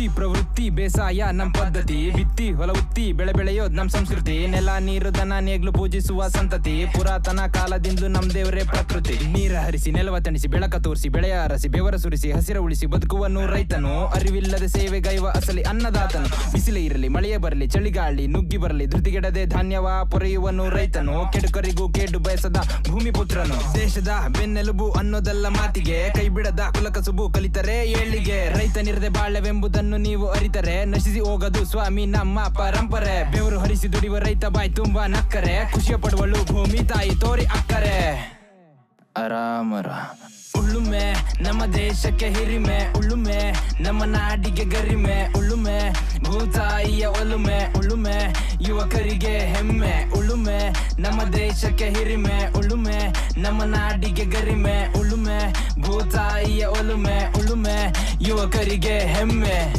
ವೃತ್ತಿ ಪ್ರವೃತ್ತಿ ಬೇಸಾಯ ನಮ್ ಪದ್ಧತಿ. ಬಿತ್ತಿ, ಹೊಲ ಉತ್ತಿ, ಬೆಳೆ ಬೆಳೆಯೋದ್ ನಮ್ ಸಂಸ್ಕೃತಿ. ನೆಲ, ನೀರು, ದನ, ನೇಗ್ಲು ಪೂಜಿಸುವ ಸಂತತಿ. ಪುರಾತನ ಕಾಲದಿಂದಲೂ ನಮ್ ದೇವರೇ ಪ್ರಕೃತಿ. ನೀರ ಹರಿಸಿ, ನೆಲವ ತಣಿಸಿ, ಬೆಳಕ ತೋರಿಸಿ, ಬೆಳೆಯ ಅರಸಿ, ಬೆವರ ಸುರಿಸಿ, ಹಸಿರ ಉಳಿಸಿ, ಬದುಕುವನು ರೈತನು. ಅರಿವಿಲ್ಲದೆ ಸೇವೆಗೈವ ಅಸಲಿ ಅನ್ನದಾತನು. ಬಿಸಿಲೇ ಇರಲಿ, ಮಳೆಯೇ ಬರಲಿ, ಚಳಿಗಾಳಿ ನುಗ್ಗಿ ಬರಲಿ, ಧೃತಿಗೆಡದೆ ಧಾನ್ಯವ ಪೊರೆಯುವನು ರೈತನು. ಕೆಡುಕರಿಗೂ ಕೇಡು ಬಯಸದ ಭೂಮಿ ಪುತ್ರನು. ದೇಶದ ಬೆನ್ನೆಲುಬು ಅನ್ನೋದಲ್ಲ ಮಾತಿಗೆ ಕೈ ಬಿಡದ ಕುಲಕಸುಬು ಕಲಿತರೆ ಏಳಿಗೆ. ರೈತನಿರದೆ ಬಾಳ್ಯವೆಂಬುದನ್ನು ನೀವು ಅರಿತರೆ. ನಶಿಸಿ ಹೋಗದು ಸ್ವಾಮಿ ನಮ್ಮ ಪರಂಪರೆ. ಬೆವರು ಹರಿಸಿ ದುಡಿಯುವ ರೈತ ಬಾಯ್ ತುಂಬಾ ನಕ್ಕರೆ. ಖುಷಿಯ ಪಡುವಳು ಭೂಮಿ ತಾಯಿ ತೋರಿ ಅಕ್ಕರೆ. ಆರಾಮರ ಉಳುಮೆ ನಮ್ಮ ದೇಶಕ್ಕೆ ಹಿರಿಮೆ. ಉಳುಮೆ ನಮ್ಮ ನಾಡಿಗೆ ಗರಿಮೆ. ಉಳುಮೆ ಭೂತಾಯಿಯ ಒಲುಮೆ. ಉಳುಮೆ ಯುವಕರಿಗೆ ಹೆಮ್ಮೆ. ಉಳುಮೆ ನಮ್ಮ ದೇಶಕ್ಕೆ ಹಿರಿಮೆ. ಉಳುಮೆ ನಮ್ಮ ನಾಡಿಗೆ ಗರಿಮೆ. ಉಳುಮೆ ಭೂತಾಯಿಯ ಒಲುಮೆ ಉಳುಮೆ ಯುವಕರಿಗೆ ಹೆಮ್ಮೆ